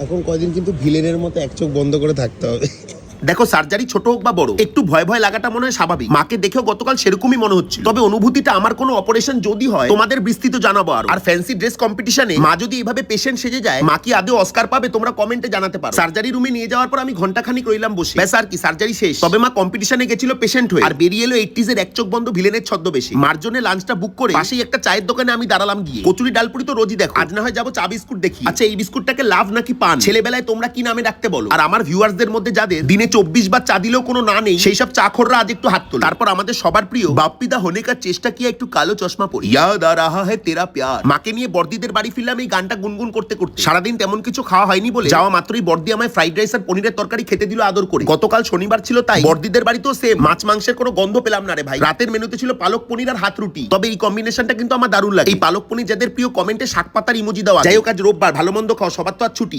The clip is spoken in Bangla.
এখন কদিন কিন্তু ভিলেনের মতো এক চোখ বন্ধ করে থাকতে হবে। দেখো সার্জারি ছোট হোক বা বড়, একটু ভয় ভয় লাগাটা মনে হয় স্বাভাবিক। মাকে দেখেও গতকাল সেরকমই মনে হচ্ছে তবে অনুভূতিটা আমার কোনো অপারেশন যদি হয়, তোমাদের বিস্তৃত জানাব আর। আর ফ্যান্সি ড্রেস কম্পিটিশনে মা যদি এইভাবে পেশেন্ট সেজে যায়, মা কি আদৌ অস্কার পাবে তোমরা কমেন্টে জানাতে পারো। সার্জারি রুমে নিয়ে যাওয়ার পর আমি ঘন্টাখানিক রইলাম বসে। ব্যাস আর কি সার্জারি শেষ। তবে মা কম্পিটিশনে গেছিল পেশেন্ট হয়ে। আর বেরিয়ে এলো এইটিজ এর এক চোখ বন্ধ ভিলেনের ছদ্মবেশী। মার জন্য লাঞ্চটা বুক করে পাশেই একটা চায়ের দোকানে আমি দাঁড়ালাম গিয়ে। কচুরি ডালপুরি তো রোজই দেখো। আজ না হয় যাব চা বিস্কুট দেখি। আচ্ছা এই বিস্কুটটাকে লাভ নাকি পান? ছেলেবেলায় তোমরা কি নামে ডাকতে বলো? আর আমার ভিউয়ার্সদের মধ্যে যাদের দিনে চব্বিশ বার চা দিলেও কোনো না নেই। সেই সব চা চাখররা আজ একটু হাত তোলে। তারপর আমাদের সবার প্রিয় বাপ্পিদা হোনে কার চেষ্টা কি একটু কালো চশমা পরি? ইয়াদ আ রাহা হ্যায় তেরা প্যার। মাকে নিয়ে বর্দিদের বাড়ি ফিরলাম এই গানটা গুনগুন করতে করতে। সারাদিন তেমন কিছু খাওয়া হয়নি বলে যাওয়া মাত্রই বর্দি আমায় ফ্রাইড রাইস আর পনিরের তরকারি খেতে দিল আদর করে। গতকাল শনিবার ছিল তাই। বর্দিদের বাড়িতেও সেম মাছ মাংসের কোনো গন্ধ পেলাম না রে ভাই। রাতের মেনুতে ছিল পালক পনির আর হাত রুটি। তবে এই কম্বিনেশনটা কিন্তু আমার দারুণ লাগে। এই পালক পনির যাদের প্রিয় কমেন্টে শাক পাতার ইমোজি দেওয়া যাই হোক আজ রোববার ভালো মন্দ খাও সবার তো আর ছুটি।